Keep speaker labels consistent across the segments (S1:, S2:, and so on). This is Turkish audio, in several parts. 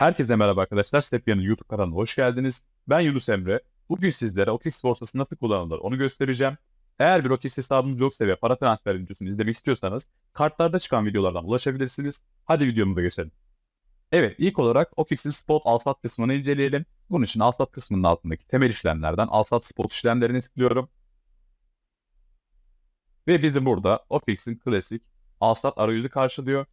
S1: Herkese merhaba arkadaşlar. Stepyan'ın YouTube kanalına hoş geldiniz. Ben Yunus Emre. Bugün sizlere OKX borsası nasıl kullanılır onu göstereceğim. Eğer bir OKX hesabınız yoksa ve para transfer videosunu izlemek istiyorsanız kartlarda çıkan videolardan ulaşabilirsiniz. Hadi videomuza geçelim. Evet ilk olarak OKX'in spot alsat kısmını inceleyelim. Bunun için alsat kısmının altındaki temel işlemlerden alsat spot işlemlerini tıklıyorum. Ve bizim burada OKX'in klasik alsat arayüzü karşılıyor.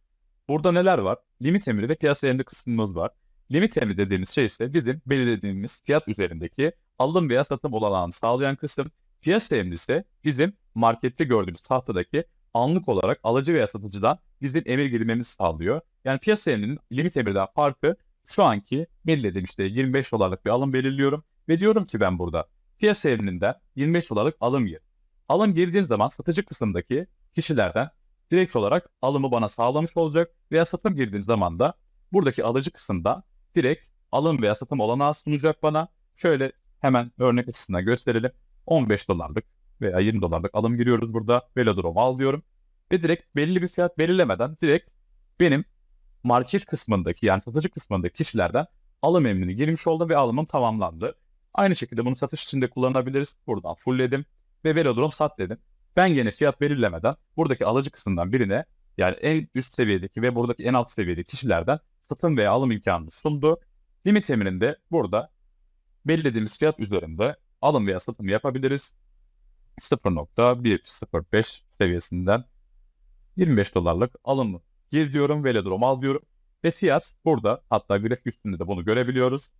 S1: Burada neler var? Limit emri ve piyasa emri kısmımız var. Limit emri dediğimiz şey ise bizim belirlediğimiz fiyat üzerindeki alım veya satım olanağını sağlayan kısım. Piyasa emri ise bizim markette gördüğümüz tahtadaki anlık olarak alıcı veya satıcıdan bizim emir girmemizi sağlıyor. Yani piyasa emrinin limit emirden farkı şu anki belirlediğim işte 25 dolarlık bir alım belirliyorum ve diyorum ki ben burada piyasa emrinden 25 dolarlık alım gir. Alım girdiğim zaman satıcı kısımdaki kişilerden direkt olarak alımı bana sağlamış olacak veya satım girdiğim zaman da buradaki alıcı kısımda direkt alım veya satım olanağı sunacak bana. Şöyle hemen örnek açısından gösterelim. 15 dolarlık veya 20 dolarlık alım giriyoruz burada. Velodrome al diyorum. Ve direkt belli bir fiyat belirlemeden direkt benim market kısmındaki yani satıcı kısmındaki kişilerden alım emrini girmiş oldum ve alımım tamamlandı. Aynı şekilde bunu satış için de kullanabiliriz. Buradan fullledim ve Velodrome sat dedim. Ben gene fiyat belirlemeden buradaki alıcı kısımdan birine yani en üst seviyedeki ve buradaki en alt seviyedeki kişilerden satım veya alım imkanını sundu. Limit emrinde burada belirlediğimiz fiyat üzerinde alım veya satım yapabiliriz. 0.105 seviyesinden 25 dolarlık alımı gir diyorum, velodrome al diyorum. Ve fiyat burada hatta grafik üstünde de bunu görebiliyoruz.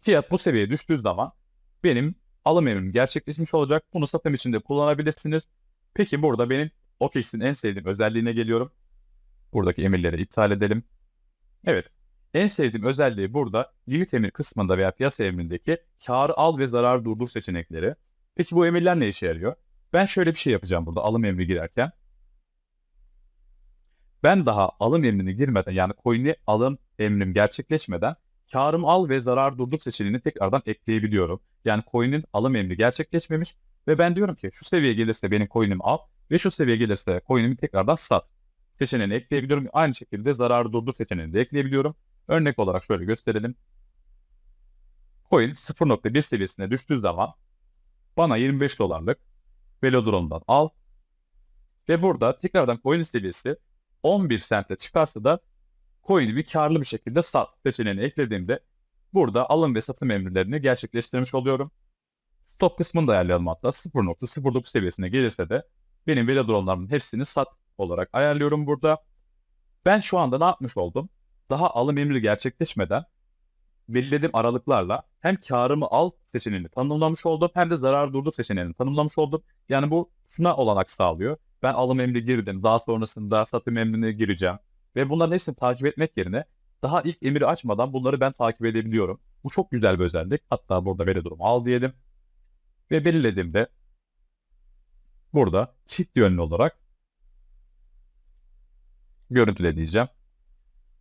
S1: Fiyat bu seviyeye düştüğü zaman benim alım emrim gerçekleşmiş olacak. Bunu satım için kullanabilirsiniz. Peki burada benim OKX'in en sevdiğim özelliğine geliyorum. Buradaki emirleri iptal edelim. Evet. En sevdiğim özelliği burada limit emir kısmında veya piyasa emrindeki karı al ve zarar durdur seçenekleri. Peki bu emirler ne işe yarıyor? Ben şöyle bir şey yapacağım burada alım emri girerken. Ben daha alım emrini girmeden yani coin'i alım emrim gerçekleşmeden karım al ve zarar durdur seçeneğini tekrardan ekleyebiliyorum. Yani coin'in alım emri gerçekleşmemiş ve ben diyorum ki şu seviye gelirse benim coin'imi al ve şu seviye gelirse coin'imi tekrardan sat seçeneğini ekleyebiliyorum. Aynı şekilde zararı durdur seçeneğini de ekleyebiliyorum. Örnek olarak şöyle gösterelim. Coin 0.1 seviyesine düştüğü zaman bana 25 dolarlık Velodrome'dan al ve burada tekrardan coin seviyesi 11 cent'e çıkarsa da coin'i bir karlı bir şekilde sat seçeneğini eklediğimde burada alım ve satım emirlerini gerçekleştirmiş oluyorum. Stop kısmını da ayarlayalım hatta 0.09 seviyesine gelirse de benim velodrome'larımın hepsini sat olarak ayarlıyorum burada. Ben şu anda ne yapmış oldum? Daha alım emri gerçekleşmeden belirlediğim aralıklarla hem karımı al seçeneğini tanımlamış oldum hem de zarar durdu seçeneğini tanımlamış oldum. Yani bu şuna olanak sağlıyor. Ben alım emri girdim. Daha sonrasında satım emrini gireceğim. Ve bunların hepsini takip etmek yerine daha ilk emiri açmadan bunları ben takip edebiliyorum. Bu çok güzel bir özellik. Hatta burada veri durumu al diyelim. Ve belirlediğimde burada çift yönlü olarak görüntüle diyeceğim.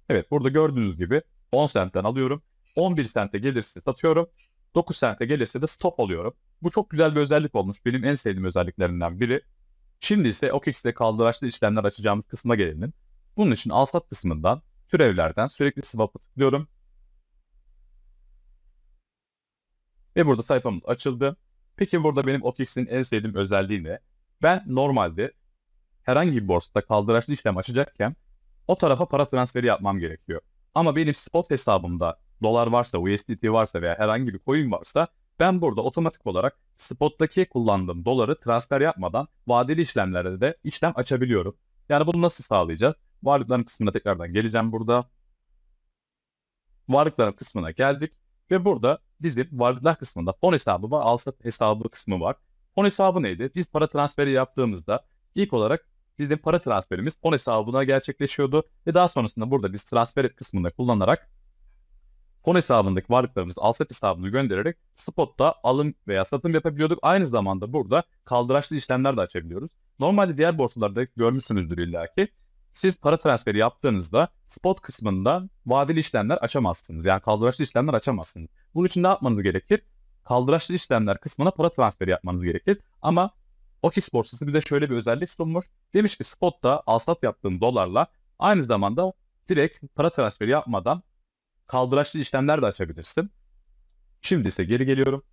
S1: Evet burada gördüğünüz gibi 10 centten alıyorum. 11 sente gelirse satıyorum. 9 sente gelirse de stop alıyorum. Bu çok güzel bir özellik olmuş. Benim en sevdiğim özelliklerinden biri. Şimdi ise OKX'de kaldıraçlı işlemler açacağımız kısma gelelim. Bunun için alsat kısmından türevlerden sürekli swap'ı tıklıyorum. Ve burada sayfamız açıldı. Peki burada benim OKX'in en sevdiğim özelliği ne? Ben normalde herhangi bir borsada kaldıraçlı işlem açacakken o tarafa para transferi yapmam gerekiyor. Ama benim spot hesabımda dolar varsa, USDT varsa veya herhangi bir coin varsa ben burada otomatik olarak spot'taki kullandığım doları transfer yapmadan vadeli işlemlerde de işlem açabiliyorum. Yani bunu nasıl sağlayacağız? Varlıkların kısmına tekrardan geleceğim burada. Varlıkların kısmına geldik ve burada bizim varlıklar kısmında fon hesabı ve alsat hesabı kısmı var. Fon hesabı neydi? Biz para transferi yaptığımızda ilk olarak bizim para transferimiz fon hesabına gerçekleşiyordu ve daha sonrasında burada biz transfer et kısmında kullanarak fon hesabındaki varlıklarımızı alsat hesabını göndererek spotta alım veya satım yapabiliyorduk. Aynı zamanda burada kaldıraçlı işlemler de açabiliyoruz. Normalde diğer borsalarda görmüşsünüzdür illaki. Siz para transferi yaptığınızda spot kısmında vadeli işlemler açamazsınız. Yani kaldıraçlı işlemler açamazsınız. Bunun için ne yapmanız gerekir? Kaldıraçlı işlemler kısmına para transferi yapmanız gerekir. Ama OKX borsası bir de şöyle bir özellik sunmuş. Demiş ki spotta alsat yaptığın dolarla aynı zamanda direkt para transferi yapmadan kaldıraçlı işlemler de açabilirsin. Şimdi ise geri geliyorum.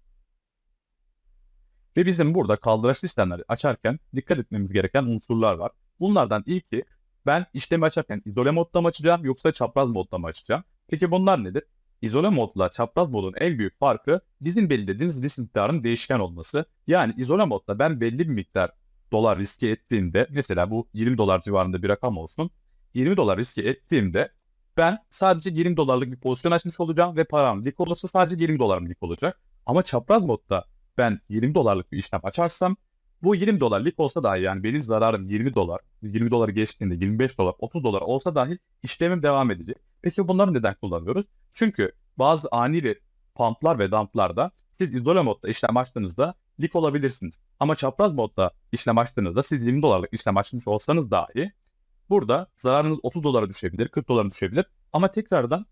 S1: Ve bizim burada kaldıraçlı işlemleri açarken dikkat etmemiz gereken unsurlar var. Bunlardan ilki ben işlemi açarken izole modda mı açacağım yoksa çapraz modda mı açacağım? Peki bunlar nedir? İzole modla çapraz modun en büyük farkı bizim belirlediğimiz risk miktarının değişken olması. Yani izole modda ben belli bir miktar dolar riske ettiğimde mesela bu 20 dolar civarında bir rakam olsun. 20 dolar riske ettiğimde ben sadece 20 dolarlık bir pozisyon açmış olacağım ve param lik olursa sadece 20 dolarım lik olacak. Ama çapraz modda ben 20 dolarlık bir işlem açarsam bu 20 dolar lik olsa dahi yani benim zararım 20 dolar, 20 doları geçtiğinde 25 dolar, 30 dolar olsa dahi işlemim devam edecek. Peki bunları neden kullanıyoruz? Çünkü bazı ani bir pumplar ve dumplarda siz izole modda işlem açtığınızda lik olabilirsiniz. Ama çapraz modda işlem açtığınızda siz 20 dolarlık işlem açmış olsanız dahi burada zararınız 30 dolara düşebilir, 40 dolara düşebilir ama tekrardan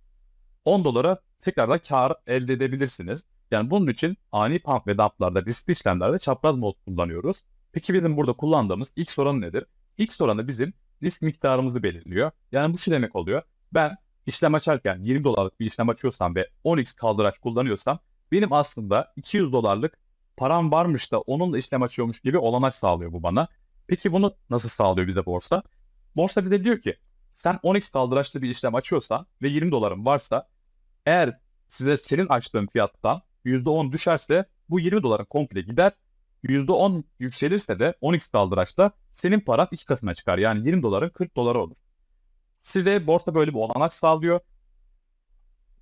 S1: 10 dolara tekrardan kar elde edebilirsiniz. Yani bunun için ani pump ve dumplarda riskli işlemlerde çapraz mod kullanıyoruz. Peki bizim burada kullandığımız X oranı nedir? X oranı bizim risk miktarımızı belirliyor. Yani bu şu demek oluyor. Ben işlem açarken 20 dolarlık bir işlem açıyorsam ve 10x kaldıraç kullanıyorsam benim aslında 200 dolarlık param varmış da onunla işlem açıyormuş gibi olanak sağlıyor bu bana. Peki bunu nasıl sağlıyor bize borsa? Borsa bize diyor ki sen 10x kaldıraçlı bir işlem açıyorsan ve 20 doların varsa eğer size senin açtığın fiyattan %10 düşerse bu 20 dolara komple gider. %10 yükselirse de 10x kaldıraçta senin paran iki katına çıkar. Yani 20 doların 40 doları olur. Size borsa böyle bir olanak sağlıyor.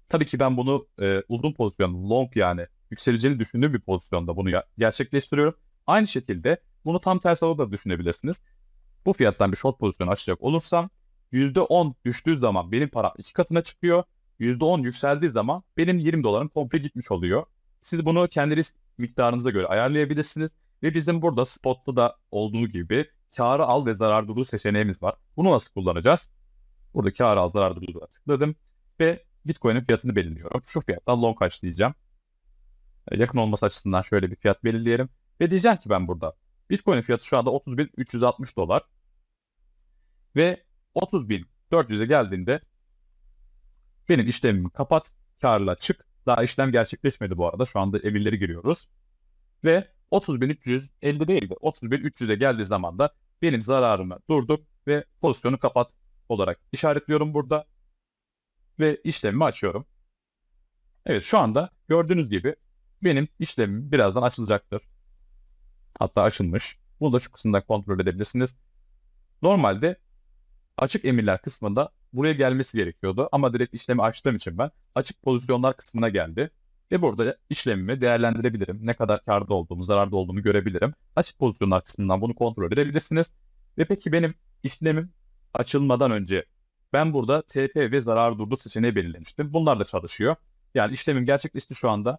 S1: Tabii ki ben bunu e, uzun pozisyon, long yani yükseleceğini düşündüğüm bir pozisyonda bunu gerçekleştiriyorum. Aynı şekilde bunu tam tersi olarak da düşünebilirsiniz. Bu fiyattan bir short pozisyon açacak olursam %10 düştüğü zaman benim param iki katına çıkıyor. %10 yükseldiği zaman benim 20 dolarım komple gitmiş oluyor. Siz bunu kendi risk miktarınıza göre ayarlayabilirsiniz. Ve bizim burada spotta da olduğu gibi karı al ve zarar durduğu seçeneğimiz var. Bunu nasıl kullanacağız? Burada karı al zarar durduğu tıkladım ve Bitcoin'in fiyatını belirliyorum. Şu fiyattan long kaç diyeceğim. E, Yakın olması açısından şöyle bir fiyat belirleyelim. Ve diyeceğim ki ben burada Bitcoin'in fiyatı şu anda 30.360 dolar. Ve 30.400'e geldiğinde benim işlemimi kapat, karla çık. Daha işlem gerçekleşmedi bu arada. Şu anda emirleri giriyoruz. Ve 30.350 değil de 30.300'e geldiği zaman da benim zararımı durdur ve pozisyonu kapat olarak işaretliyorum burada. Ve işlemimi açıyorum. Evet şu anda gördüğünüz gibi benim işlemim birazdan açılacaktır. Hatta açılmış. Bunu da şu kısımdan kontrol edebilirsiniz. Normalde açık emirler kısmında buraya gelmesi gerekiyordu. Ama direkt işlemi açtığım için ben açık pozisyonlar kısmına geldi. Ve burada işlemimi değerlendirebilirim. Ne kadar karda olduğumu, zararda olduğumu görebilirim. Açık pozisyonlar kısmından bunu kontrol edebilirsiniz. Ve peki benim işlemim açılmadan önce ben burada TP ve zarar durdu seçeneği belirlemiştim. Bunlar da çalışıyor. Yani işlemim gerçekleşti şu anda.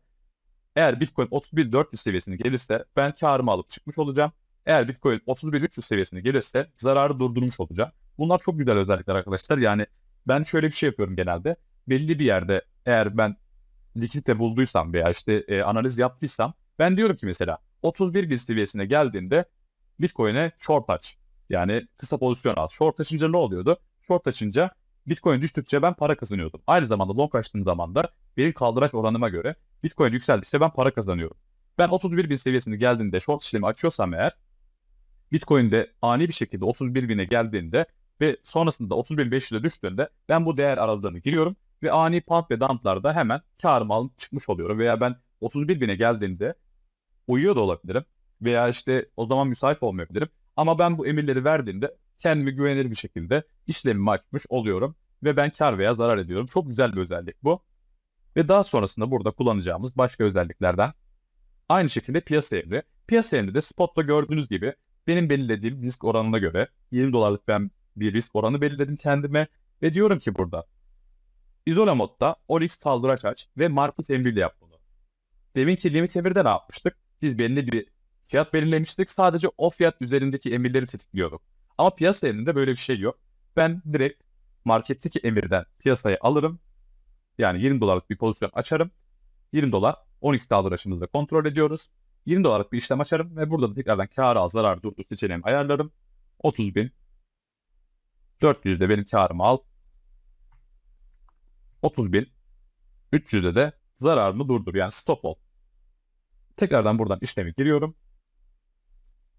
S1: Eğer Bitcoin 31.400 seviyesine gelirse ben karımı alıp çıkmış olacağım. Eğer Bitcoin 31.300 seviyesine gelirse zararı durdurmuş olacağım. Bunlar çok güzel özellikler arkadaşlar. Yani ben şöyle bir şey yapıyorum genelde. Belli bir yerde eğer ben likidite bulduysam veya işte e, analiz yaptıysam ben diyorum ki mesela 31 bin seviyesine geldiğinde Bitcoin'e short aç. Yani kısa pozisyon al. Short açınca ne oluyordu? Short açınca Bitcoin düştükçe ben para kazanıyordum. Aynı zamanda long açtığım zaman da benim kaldıraç oranıma göre Bitcoin yükseldikçe ben para kazanıyorum. Ben 31 bin seviyesine geldiğinde short işlemi açıyorsam eğer Bitcoin'de ani bir şekilde 31 bine geldiğinde ve sonrasında 31.500'e düştüğünde ben bu değer aralığını giriyorum ve ani pump ve dumplarda hemen karımı alıp çıkmış oluyorum. Veya ben 31 bine geldiğimde uyuyor da olabilirim veya işte o zaman müsait olmayabilirim. Ama ben bu emirleri verdiğimde kendimi güvenilir bir şekilde işlemimi açmış oluyorum ve ben kar veya zarar ediyorum. Çok güzel bir özellik bu. Ve daha sonrasında burada kullanacağımız başka özelliklerden aynı şekilde piyasa emri. Piyasa emri de spotta gördüğünüz gibi benim belirlediğim risk oranına göre 20 dolarlık ben bir risk oranı belirledim kendime ve diyorum ki burada izole modda ORX kaldıraç aç ve market emriyle yap bunu. Deminki limit emirde ne yapmıştık? Biz belli bir fiyat belirlemiştik. Sadece o fiyat üzerindeki emirleri tetikliyorduk. Ama piyasa emrinde böyle bir şey yok. Ben direkt marketteki emirden piyasaya alırım. Yani 20 dolarlık bir pozisyon açarım. 20 dolar 10x kaldıraçımızda kontrol ediyoruz. 20 dolarlık bir işlem açarım ve burada da tekrardan kârı az zarar durdu seçeneğimi ayarlarım. 30 bin 400'de benim karımı al. 30.300'de de zararını durdur. Yani stop ol. Tekrardan buradan işlemi giriyorum.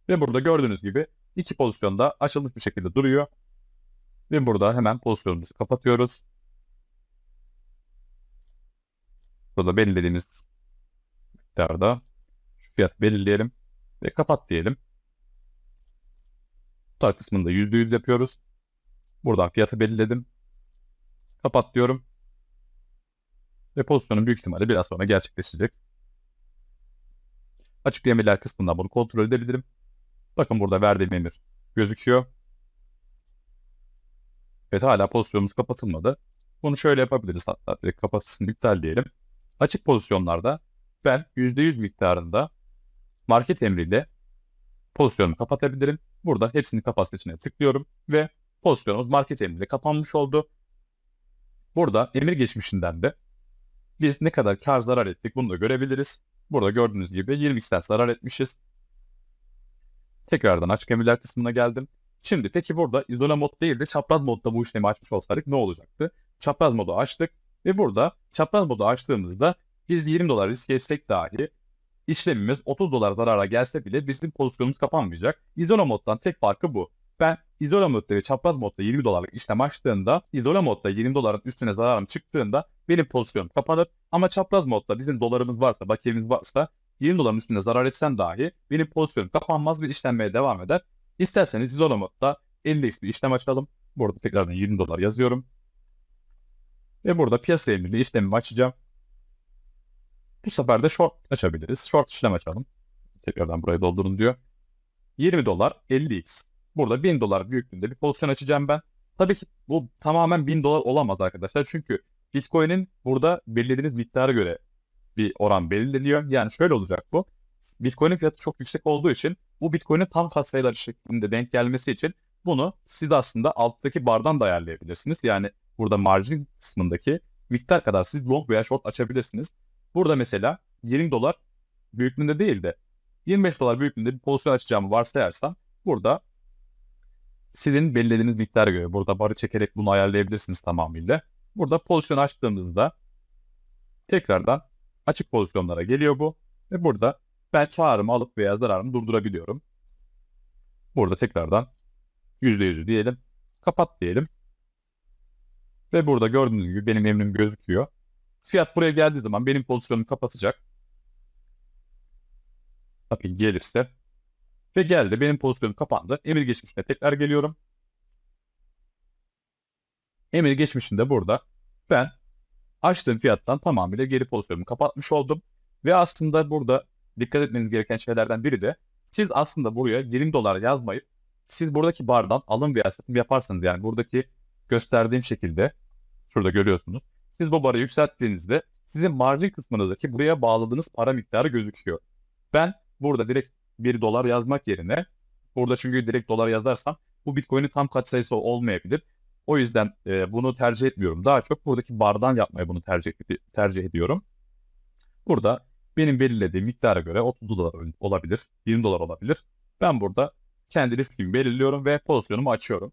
S1: Ve burada gördüğünüz gibi iki pozisyonda açılmış bir şekilde duruyor. Ve burada hemen pozisyonumuzu kapatıyoruz. Burada belirlediğimiz miktarda şu fiyat belirleyelim ve kapat diyelim. Tutar kısmında %100 yapıyoruz. Buradan fiyatı belirledim. Kapat diyorum. Ve pozisyonun büyük ihtimalle biraz sonra gerçekleşecek. Açıklamalar kısmından bunu kontrol edebilirim. Bakın burada verdiğim emir gözüküyor. Evet hala pozisyonumuz kapatılmadı. Bunu şöyle yapabiliriz hatta direkt kapatısını iptal diyelim. Açık pozisyonlarda ben %100 miktarında market emriyle pozisyonumu kapatabilirim. Burada hepsini kapat seçeneğine tıklıyorum ve pozisyonumuz market emriyle kapanmış oldu. Burada emir geçmişinden de biz ne kadar kar zarar ettik bunu da görebiliriz. Burada gördüğünüz gibi 20 cent zarar etmişiz. Tekrardan açık emirler kısmına geldim. Şimdi peki burada izole mod değil de çapraz modda bu işlemi açmış olsaydık ne olacaktı? Çapraz modu açtık ve burada çapraz modu açtığımızda biz 20 dolar risk etsek dahi işlemimiz 30 dolar zarara gelse bile bizim pozisyonumuz kapanmayacak. İzole moddan tek farkı bu. Ben izole modda ve çapraz modda 20 dolarlık işlem açtığımda izole modda 20 doların üstüne zararım çıktığında benim pozisyonum kapanır. Ama çapraz modda bizim dolarımız varsa, bakiyemiz varsa 20 doların üstünde zarar etsem dahi benim pozisyonum kapanmaz ve işlenmeye devam eder. İsterseniz izole modda 50x bir işlem açalım. Burada tekrardan 20 dolar yazıyorum. Ve burada piyasa emriyle işlemimi açacağım. Bu sefer de short açabiliriz. Short işlem açalım. Tekrardan burayı doldurun diyor. 20 dolar 50x. Burada 1000 dolar büyüklüğünde bir pozisyon açacağım ben. Tabii ki bu tamamen 1000 dolar olamaz arkadaşlar. Çünkü Bitcoin'in burada belirlediğiniz miktara göre bir oran belirleniyor. Yani şöyle olacak bu. Bitcoin'in fiyatı çok yüksek olduğu için bu Bitcoin'in tam katsayıları şeklinde denk gelmesi için bunu siz aslında alttaki bardan da ayarlayabilirsiniz. Yani burada margin kısmındaki miktar kadar siz long veya short açabilirsiniz. Burada mesela 20 dolar büyüklüğünde değil de 25 dolar büyüklüğünde bir pozisyon açacağımı varsayarsam burada sizin belirlediğiniz miktara göre burada barı çekerek bunu ayarlayabilirsiniz tamamıyla. Burada pozisyon açtığımızda tekrardan açık pozisyonlara geliyor bu. Ve burada ben karımı alıp veya zararımı durdurabiliyorum. Burada tekrardan %100'ü diyelim. Kapat diyelim. Ve burada gördüğünüz gibi benim emrim gözüküyor. Fiyat buraya geldiği zaman benim pozisyonumu kapatacak. Bakın gelirse. Ve geldi. Benim pozisyonum kapandı. Emir geçmişine tekrar geliyorum. Emir geçmişinde burada ben açtığım fiyattan tamamıyla geri pozisyonumu kapatmış oldum. Ve aslında burada dikkat etmeniz gereken şeylerden biri de siz aslında buraya 20 dolar yazmayıp siz buradaki bardan alım veya satım yaparsanız yani buradaki gösterdiğim şekilde şurada görüyorsunuz. Siz bu barı yükselttiğinizde sizin marjin kısmındaki buraya bağladığınız para miktarı gözüküyor. Ben burada direkt 1 dolar yazmak yerine burada çünkü direkt dolar yazarsam bu Bitcoin'in tam katsayısı olmayabilir. O yüzden e, bunu tercih etmiyorum. Daha çok buradaki bardan yapmayı bunu tercih, tercih ediyorum. Burada benim belirlediğim miktara göre 30 dolar olabilir, 20 dolar olabilir. Ben burada kendi riskimi belirliyorum ve pozisyonumu açıyorum.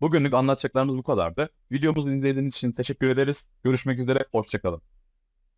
S1: Bugünlük anlatacaklarımız bu kadardı. Videomuzu izlediğiniz için teşekkür ederiz. Görüşmek üzere, hoşçakalın.